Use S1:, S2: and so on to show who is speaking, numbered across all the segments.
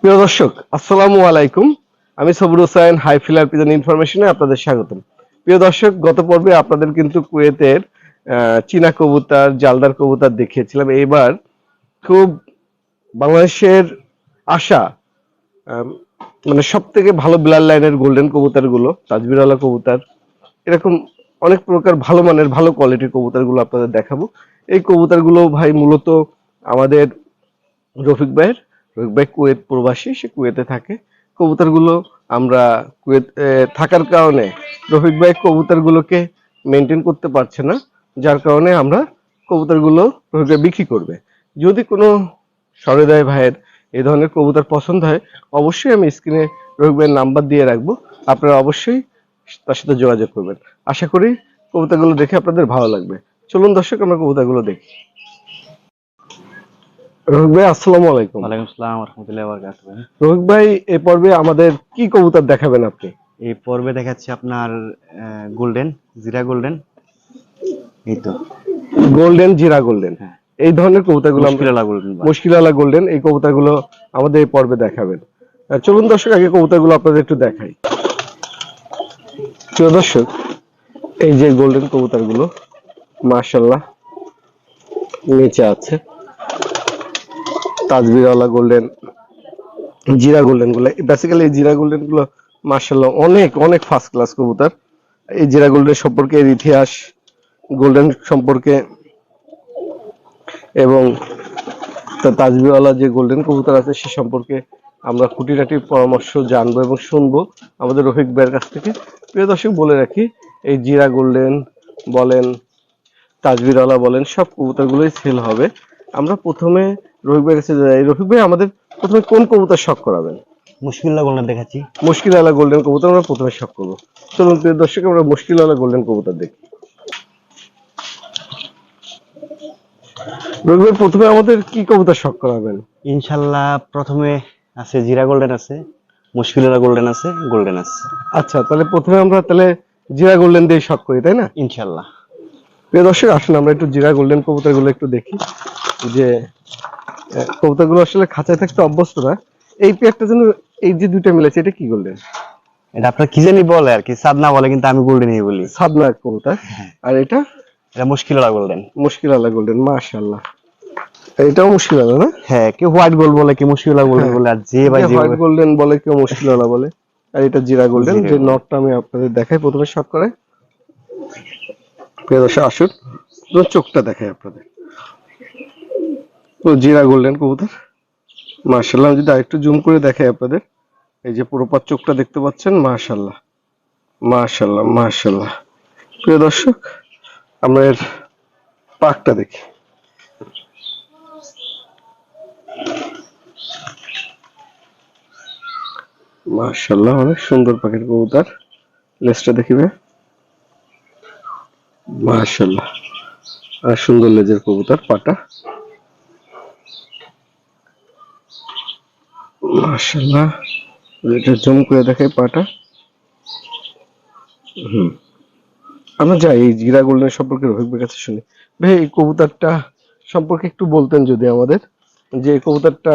S1: প্রিয় দর্শক, আসসালামু আলাইকুম। আমি Sabur Hossain high flyer pigeon ইনফরমেশনে আপনাদের স্বাগতম। প্রিয় দর্শক, গত পর্বে আপনাদের কিন্তু কুয়েতের চীনা কবুতার, জালদার কবুতর দেখিয়েছিলাম। এইবার খুব বাংলাদেশের আশা মানে সব থেকে ভালো ব্লার লাইনের গোল্ডেন কবুতরগুলো তাজবিরওয়ালা কবুতর, এরকম অনেক প্রকার ভালো মানের, ভালো কোয়ালিটির কবুতরগুলো আপনাদের দেখাবো। এই কবুতরগুলো ভাই মূলত আমাদের রফিক ভাইয়ের কুয়েত প্রবাসী, সে কুয়েতে থাকে। কবুতরগুলো আমরা কুয়েত থাকার কারণে রফিক ভাই কবুতরগুলোকে মেনটেন করতে পারছে না, যার কারণে আমরা কবুতরগুলো রফিক বিক্রি করবে। যদি কোনো সহৃদয় ভাইয়ের এই ধরনের কবুতর পছন্দ হয়, অবশ্যই আমি স্ক্রিনে রফিক ভাইয়ের নাম্বার দিয়ে রাখব। আপনারা অবশ্যই তার সাথে যোগাযোগ করবেন। আশা করি কবুতরগুলো দেখে আপনাদের ভালো লাগবে। চলুন দর্শক, আমরা কবুতরগুলো দেখি। রফিক ভাই আসসালামু আলাইকুম।
S2: ওয়ালাইকুম আসসালাম রহমতুল্লাহ বরকাত
S1: রোহিত ভাই এই পর্বে আমাদের কি কবুতর দেখাবেন আপনি?
S2: এই পর্বে দেখাচ্ছি আপনার গোল্ডেন জিরা গোল্ডেন। এই তো।
S1: গোল্ডেন জিরা গোল্ডেন।
S2: হ্যাঁ।
S1: এই ধরনের কবুতরগুলো
S2: মুশকিলালা গোল্ডেন
S1: মুশকিলালা গোল্ডেন এই কবুতরগুলো আমাদের এই পর্বে দেখাবেন। চলুন দর্শক আগে কবুতরগুলো আপনাদের একটু দেখাই। প্রিয় দর্শক এই যে গোল্ডেন কবুতরগুলো মার্শাল্লাহ নিচে আছে। তাজবিরওয়ালা গোল্ডেন, জিরা গোল্ডেনগুলো। বেসিক্যালি এই জিরা গোল্ডেনগুলো মার্শাল্লাহ অনেক অনেক ফার্স্ট ক্লাস কবুতর। এই জিরা গোল্ডেন সম্পর্কে এর ইতিহাস, গোল্ডেন সম্পর্কে এবং তাজবিওয়ালা যে গোল্ডেন কবুতর আছে সে সম্পর্কে আমরা খুঁটিনাটি পরামর্শ জানব এবং শুনব আমাদের রফিক ভাইয়ের কাছ থেকে। প্রিয় দর্শক, বলে রাখি, এই জিরা গোল্ডেন বলেন তাজবিরওয়ালা বলেন, সব কবুতরগুলোই সেল হবে। আমরা প্রথমে রফিক ভাইয়ের কাছে যাই। রফিক ভাই আমাদের প্রথমে কোন কবুতর শখ করাবেন?
S2: মুশকিল্লা গোল্ডেন দেখাচ্ছি।
S1: মুশকিল আলা গোল্ডেন কবুতর আমরা প্রথমে শখ করব। চলুন প্রিয় দর্শক আমরা মুশকিল আলা গোল্ডেন কবুতর দেখি। রফিক ভাই প্রথমে আমাদের কি কবুতর শখ করাবেন?
S2: ইনশাল্লাহ প্রথমে আছে জিরা গোল্ডেন আছে মুশকিলালা গোল্ডেন আছে গোল্ডেন আছে।
S1: আচ্ছা তাহলে প্রথমে আমরা তাহলে জিরা গোল্ডেন দিয়ে শখ করি তাই না?
S2: ইনশাল্লাহ।
S1: প্রিয় দর্শক আসুন আমরা একটু জিরা গোল্ডেন কবুতরগুলো একটু দেখি। যে কবুতরগুলো আসলে খাঁচায় থাকতে অভ্যস্ত না। এই পেয়ারটা যেন এই যে দুইটা মিলেছে এটা কি গোল্ডেন
S2: এটা আপনার কি জানি বলে আর কি সাদনা বলে কিন্তু আমি গোল্ডেনই বলি।
S1: সাদনা কবুতর। আর এটা?
S2: এটা মুশকিলালা গোল্ডেন।
S1: মুশকিল আলা গোল্ডেন মাশাআল্লাহ। এটাও মুশকিল আলা না?
S2: হ্যাঁ কেউ হোয়াইট গোল্ড বলে কি মুশকিলা গোল্ডেন বলে আর যে ভাই যে
S1: হোয়াইট গোল্ডেন বলে কেউ মুশকিল আলা বলে। আর এটা জিরা গোল্ডেন যে নটটা আমি আপনাদের দেখাই প্রথমে শখ করে। প্রিয় দর্শক আসুন। চোখটা দেখাই আপনাদের। তো জিরা গোল্ডেন কবুতর। মার্শাল্লাহ যদি আরেকটু জুম করে দেখাই আপনাদের। এই যে পুরোপাত চোখটা দেখতে পাচ্ছেন মার্শাল্লাহ মার্শাল্লাহ মার্শাল্লাহ প্রিয় দর্শক, আমরা এর পাকটা দেখি। মার্শাল্লাহ অনেক সুন্দর পাখির কবুতর। লেজটা দেখিবে মার্শাল্লাহ আর সুন্দর লেজের কবুতর, পাটা। মার্শাল্লাহ এটা জুম করে দেখাই পাটা। হুম। আমরা যাই এই জিরা সম্পর্কে কাছে শুনি। ভাই এই কবুতরটা সম্পর্কে একটু বলতেন যদি আমাদের। যে কবুতরটা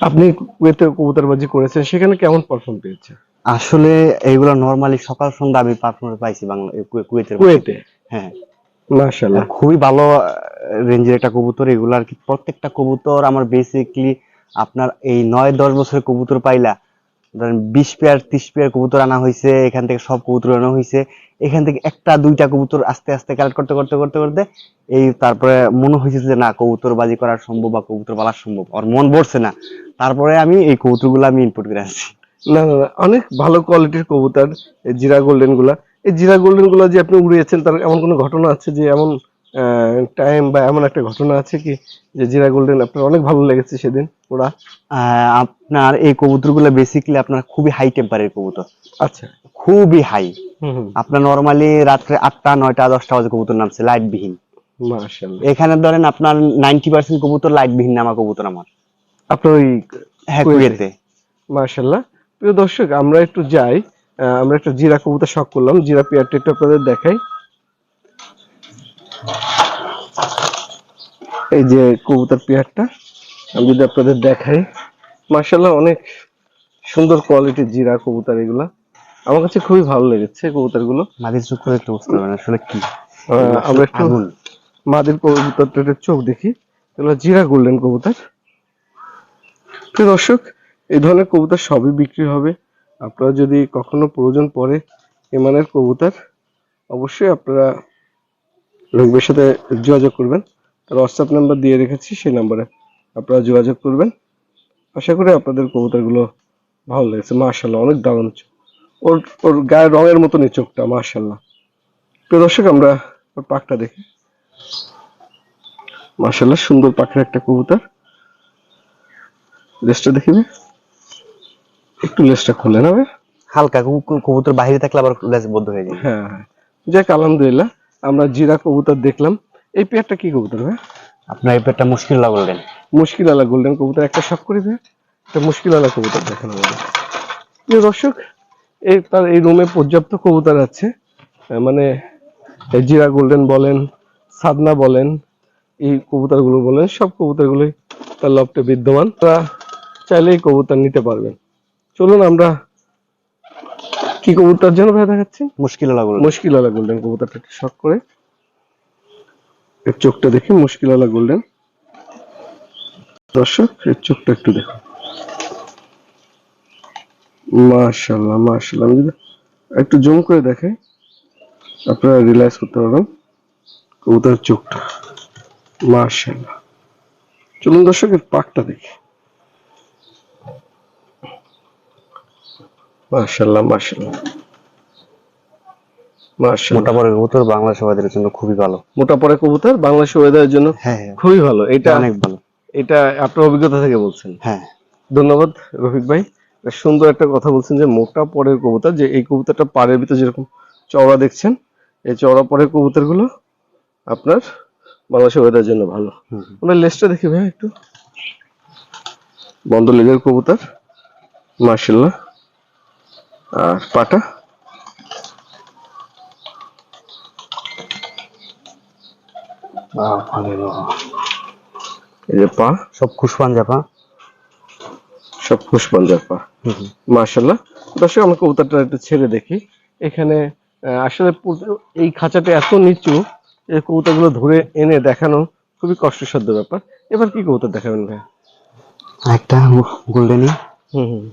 S1: আপনি কুয়েতে কবুতরবাজি করেছেন সেখানে কেমন পারফর্ম পেয়েছে?
S2: আসলে এইগুলো নরমালি সকাল সন্ধ্যা আমি পারফরমেন্স পাইছি বাংলা কুয়েতের
S1: কুয়েতে?
S2: হ্যাঁ। খুবই ভালো রেঞ্জের একটা কবুতর। এগুলো আর কি প্রত্যেকটা কবুতর আমার বেসিকলি আপনার এই নয় দশ বছরের কবুতর পাইলা ধরেন বিশ পেয়ার ত্রিশ পেয়ার কবুতর আনা হয়েছে এখান থেকে সব কবুতর আনা হয়েছে এখান থেকে একটা দুইটা কবুতর আস্তে আস্তে কালেক্ট করতে করতে করতে করতে এই তারপরে মনে হয়েছে যে না কবুতর বাজি করা সম্ভব বা কবুতর পালা সম্ভব আর মন ভরছে না। তারপরে আমি এই কবুতরগুলো আমি ইনপুট করে আসছি
S1: না না না, অনেক ভালো কোয়ালিটির কবুতর জিরা গোল্ডেনগুলা এই জিরা গোল্ডেনগুলা যে আপনি উড়িয়েছেন তার এমন কোনো ঘটনা আছে যে এমন টাইম বা এমন একটা ঘটনা আছে কি যে জিরা গোল্ডেন আপনার অনেক ভালো লেগেছে সেদিন? ওরা?
S2: আপনার এই কবুতরগুলো বেসিকলি আপনার খুবই হাই টেম্পারের কবুতর।
S1: আচ্ছা।
S2: খুবই হাই আপনার নরমালি রাত্রে আটটা নয়টা দশটা বাজে কবুতর নামছে লাইট বিহীন এখানে ধরেন আপনার নাইনটি পার্সেন্ট কবুতর লাইট বিহীন নামা কবুতর আমার।
S1: আপনার ওই
S2: হ্যাঁ
S1: কুয়েতে।
S2: কুয়েতে।
S1: প্রিয় দর্শক আমরা একটু যাই। আমরা একটা জিরা কবুতর শখ করলাম। জিরা পেয়ারটা একটু আপনাদের দেখাই। এই যে কবুতর পেয়ারটা আমি যদি আপনাদের দেখাই মার্শাল্লাহ অনেক সুন্দর কোয়ালিটির জিরা কবুতর এগুলা। আমার কাছে খুবই ভালো লেগেছে কবুতরগুলো।
S2: মাদির চোখ করে একটু বুঝতে পারবেন আসলে কি।
S1: আমরা একটু। মাদের কবুতরটার চোখ দেখি। এগুলো জিরা গোল্ডেন কবুতর। প্রিয় দর্শক এই ধরনের কবুতর সবই বিক্রি হবে। আপনারা যদি কখনো প্রয়োজন পড়ে এমানের কবুতর অবশ্যই আপনারা রোগবের সাথে যোগাযোগ করবেন। তার হোয়াটসঅ্যাপ নাম্বার দিয়ে রেখেছি সেই নাম্বারে আপনারা যোগাযোগ করবেন। আশা করি আপনাদের কবুতরগুলো ভালো লেগেছে মার্শাল্লাহ অনেক দারুণ চোখ। ওর ওর গায়ের রঙের মতনই চোখটা মার্শাল্লাহ প্রিয় দর্শক আমরা ওর পাকটা দেখি। মার্শাল্লাহ সুন্দর পাখির একটা কবুতর। লেজটা দেখিবে একটু লেজটা খুলে না
S2: হালকা কবু- কবু- কবুতর বাইরে থাকলে আবার লেজ বদ্ধ হয়ে যায়।
S1: হ্যাঁ হ্যাঁ যাক আলহামদুলিল্লাহ। আমরা জিরা কবুতর দেখলাম। এই পেয়ারটা কি কবুতর ভাই?
S2: আপনার এই পেয়ারটা মুশকিল লাগলেন
S1: মুশকিল আলা গোল্ডেন কবুতর একটা শখ করি ভাই। একটা মুশকিল আলা কবুতর দেখেন প্রিয় দর্শক এই তার এই রুমে পর্যাপ্ত কবুতর আছে। মানে এই জিরা গোল্ডেন বলেন সাদনা বলেন এই কবুতরগুলো বলেন সব কবুতরগুলোই তার লফটে বিদ্যমান। তারা চাইলেই কবুতর নিতে পারবেন। চলুন আমরা কি কবুতর দেখাচ্ছি
S2: মুশকিল
S1: আলা গোল্ডেন। কবুতরটা একটু শখ করে। এর চোখটা দেখি গোল্ডেন। দর্শক এর চোখটা একটু দেখো মাশাল্লাহ মাশাল্লাহ আমি যদি একটু জুম করে দেখে আপনারা রিলাইজ করতে পারবেন কবুতরের চোখটা। মাশাল্লাহ চলুন দর্শক এর পাকটা দেখি। মাশাল্লাহ মাশাল্লাহ
S2: মোটা কবুতর জন্য খুবই ভালো।
S1: মোটা পরে কবুতর বাংলাদেশ ওয়েদারের জন্য
S2: হ্যাঁ হ্যাঁ।
S1: খুবই ভালো। এটা
S2: অনেক ভালো।
S1: এটা আপনার অভিজ্ঞতা থেকে বলছেন।
S2: হ্যাঁ।
S1: ধন্যবাদ রফিক ভাই। সুন্দর একটা কথা বলছেন যে মোটা পরের কবুতর যে এই কবুতরটা পাড়ের ভিতর যেরকম চওড়া দেখছেন এই চওড়া পরের কবুতরগুলো আপনার বাংলাদেশের ওয়েদারের জন্য ভালো। আমরা লেসটা দেখি ভাই একটু। বন্ধ লেগের কবুতর মার্শাল্লাহ পাটা? এই যে পা?
S2: সব
S1: সব পুষ্পাঞ্জার পা। মার্শাল্লাহ দর্শক আমরা কবুতরটা একটু ছেড়ে দেখি। এখানে আসলে এই খাঁচাটা এত নিচু এই কবুতরগুলো ধরে এনে দেখানো খুবই কষ্টসাধ্য ব্যাপার। এবার কি কবুতর দেখাবেন ভাই
S2: একটা গোল্ডেনই
S1: হুম হুম।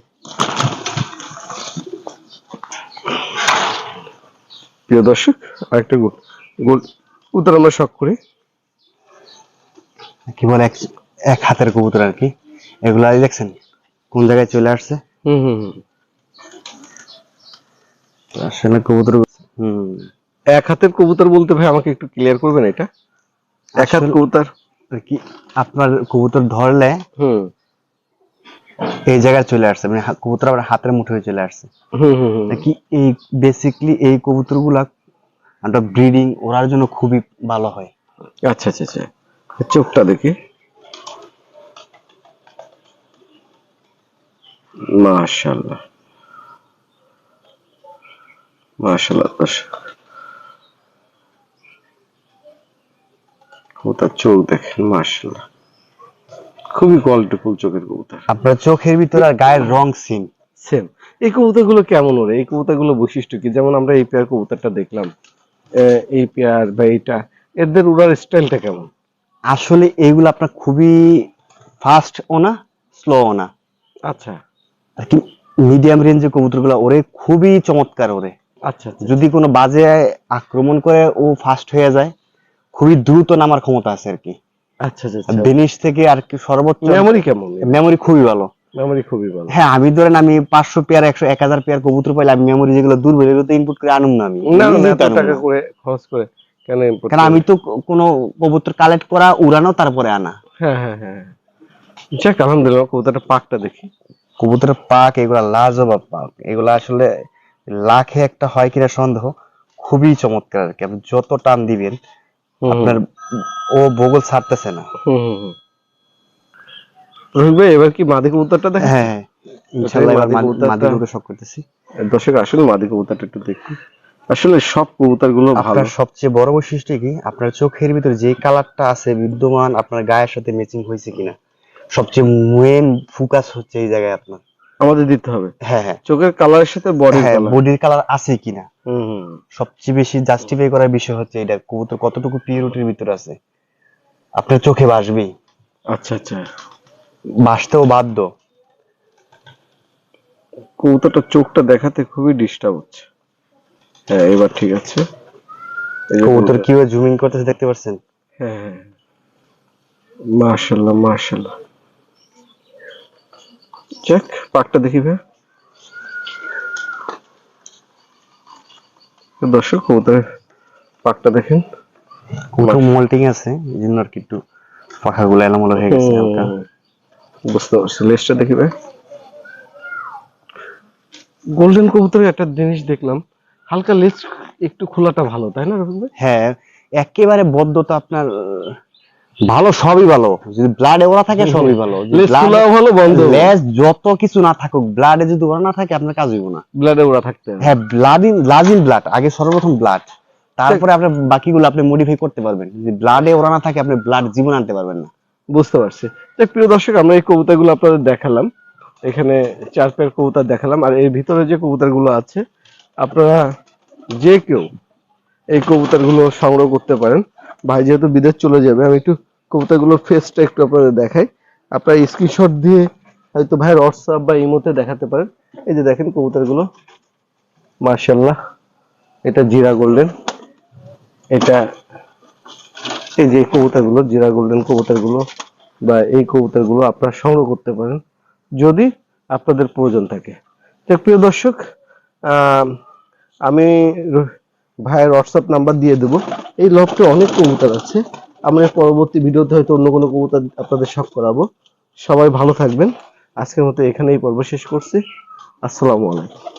S1: প্রিয় দর্শক আরেকটা গোল। গোল কবুতর আমরা শখ করি।
S2: কি বলে এক হাতের কবুতর আর কি। এগুলা দেখছেন কোন জায়গায় চলে আসছে?
S1: হুম হুম হুম।
S2: আসলে কবুতর হুম।
S1: এক হাতের কবুতর বলতে ভাই আমাকে একটু ক্লিয়ার করবেন এটা? এক হাত
S2: আসলে-
S1: কবুতর।
S2: কি আপনার কবুতর ধরলে
S1: হুম।
S2: এই জায়গায় চলে আসছে মানে কবুতর আবার হাতের মুঠোয় চলে আসছে। কি এই বেসিকলি এই কবুতরগুলা ব্রিডিং ওরার জন্য খুবই ভালো হয়।
S1: আচ্ছা আচ্ছা আচ্ছা। চোখটা দেখি। মাশাল্লাহ দর্শক কবুতার চোখ দেখেন মাশাল্লাহ খুবই কোয়ালিটিফুল চোখের কবুতর।
S2: আপনার চোখের ভিতরে আর গায়ের রং সিম
S1: সেম এই কবুতরগুলো কেমন ওরে? এই কবুতরগুলো বৈশিষ্ট্য কি? যেমন আমরা এই পেয়ার কবুতরটা দেখলাম এই পেয়ার বা এইটা এদের উড়ার স্টাইলটা কেমন?
S2: আসলে এইগুলো আপনার খুবই ফাস্ট ও না স্লো ও না।
S1: আচ্ছা।
S2: আর কি মিডিয়াম রেঞ্জের কবুতরগুলো ওরে খুবই চমৎকার ওরে।
S1: আচ্ছা আচ্ছা।
S2: যদি কোনো বাজে আক্রমণ করে ও ফাস্ট হয়ে যায় খুবই দ্রুত নামার ক্ষমতা আছে আর কি
S1: আচ্ছা আচ্ছা
S2: বেনিশ থেকে আর কি সর্বোচ্চ
S1: মেমোরি কেমন?
S2: মেমোরি খুবই ভালো।
S1: মেমোরি খুবই ভালো।
S2: হ্যাঁ আমি ধরেন আমি পাঁচশো পেয়ার একশো এক হাজার পেয়ার কবুতর পাইলে আমি মেমোরি যেগুলো দুর্বল এগুলো তো ইনপুট করে আনুম না আমি।
S1: না না
S2: নিজেই
S1: এত
S2: তো আনুম
S1: টাকা করে খরচ করে কেন import
S2: কারণ আমি তো কোনো কবুতর কালেক্ট করা উড়ানো তারপরে আনা।
S1: হ্যাঁ হ্যাঁ হ্যাঁ যাক আলহামদুলিল্লাহ কবুতরটা পাকটা দেখি।
S2: কবুতরের পাক এগুলা লাজবাব পাক। এগুলা আসলে লাখে একটা হয় কিনা সন্দেহ। খুবই চমৎকার আর কি। আপনি যত টান দিবেন আপনার ও বগল ছাড়তেছে না।
S1: রোহিত ভাই এবার কি মাদি কবুতরটা দেখেন?
S2: হ্যাঁ ইনশাআল্লাহ এবার
S1: মাদি কবুতরটা-
S2: শখ করতেছি।
S1: দর্শক আসলে মাদি কবুতরটা একটু দেখি। আসলে সব কবুতরগুলো ভালো।
S2: আপনার সবচেয়ে বড় বৈশিষ্ট্য কি? আপনার চোখের ভিতরে যে কালারটা আছে বিদ্যমান আপনার গায়ের সাথে ম্যাচিং হয়েছে কিনা? সবচেয়ে মেন ফোকাস হচ্ছে এই জায়গায় আপনার।
S1: আমাদের দিতে হবে।
S2: হ্যাঁ হ্যাঁ।
S1: চোখের কালারের সাথে বডির
S2: হ্যাঁ
S1: কালার
S2: বডির কালার আছে কিনা? সবচেয়ে বেশি জাস্টিফাই করার বিষয় হচ্ছে এটা কবুতর কতটুকু পিওরিটির ভিতরে আছে? আপনার চোখে বাসবেই
S1: আচ্ছা আচ্ছা।
S2: বাসতেও বাধ্য।
S1: কবুতরটা চোখটা দেখাতে খুবই ডিস্টার্ব হচ্ছে। হ্যাঁ এবার ঠিক আছে।
S2: কবুতর কীভাবে জুমিং করতেছে দেখতে পাচ্ছেন?
S1: হ্যাঁ হ্যাঁ। মাশাল্লাহ মাশাল্লাহ চেক পাকটা দেখি ভাই। তো দর্শক কবুতরের পাকটা দেখেন।
S2: কবুতর মল্টিং আছে এই জন্য আর কি একটু পাখাগুলো এলোমেলো হয়ে গেছে হালকা।
S1: বুঝতে পারছি। লেজটা দেখি ভাই। গোল্ডেন কবুতরের একটা জিনিস দেখলাম। হালকা লেজ একটু খোলাটা ভালো তাই না
S2: হ্যাঁ একেবারে বদ্ধতা আপনার আহ, ভালো সবই ভালো। যদি ব্লাডে ওরা থাকে সবই ভালো।
S1: ভালো বন্ধ
S2: লেজ যত কিছু না থাকুক ব্লাডে যদি ওরা না থাকে আপনার কাজ হইব না।
S1: ব্লাডে ওরা থাকতে
S2: হ্যাঁ blood in love in blood আগে সর্বপ্রথম ব্লাড তারপরে আপনি বাকিগুলো আপনি মডিফাই করতে পারবেন। যদি ব্লাডে ওরা না থাকে আপনি ব্লাড জীবন আনতে পারবেন না।
S1: বুঝতে পারছি। তো প্রিয় দর্শক আমরা এই কবুতরগুলো আপনাদের দেখালাম। এখানে চার পেয়ার কবুতর দেখালাম। আর এর ভিতরে যে কবুতরগুলো আছে আপনারা যে কেউ এই কবুতরগুলো সংগ্রহ করতে পারেন। ভাই যেহেতু বিদেশ চলে যাবে আমি একটু কবুতরগুলোর ফেসটা একটু আপনাদের দেখাই। আপনারা স্ক্রিনশট দিয়ে হয়তো ভাইয়ের হোয়াটসঅ্যাপ বা ইমোতে দেখাতে পারেন। এই যে দেখেন কবুতরগুলো। মার্শাল্লাহ এটা জিরা গোল্ডেন। এটা এই যে কবুতরগুলো, জিরা গোল্ডেন কবুতরগুলো বা এই কবুতরগুলো আপনারা সংগ্রহ করতে পারেন যদি আপনাদের প্রয়োজন থাকে। তো প্রিয় দর্শক আমি ভাইয়ের হোয়াটসঅ্যাপ নাম্বার দিয়ে দেবো। এই লফটে অনেক কবুতর আছে। আমরা পরবর্তী ভিডিওতে হয়তো অন্য কোনো কবিতা আপনাদের শখ করাবো। সবাই ভালো থাকবেন। আজকের মতো এখানেই পর্ব শেষ করছি। আসসালামু আলাইকুম।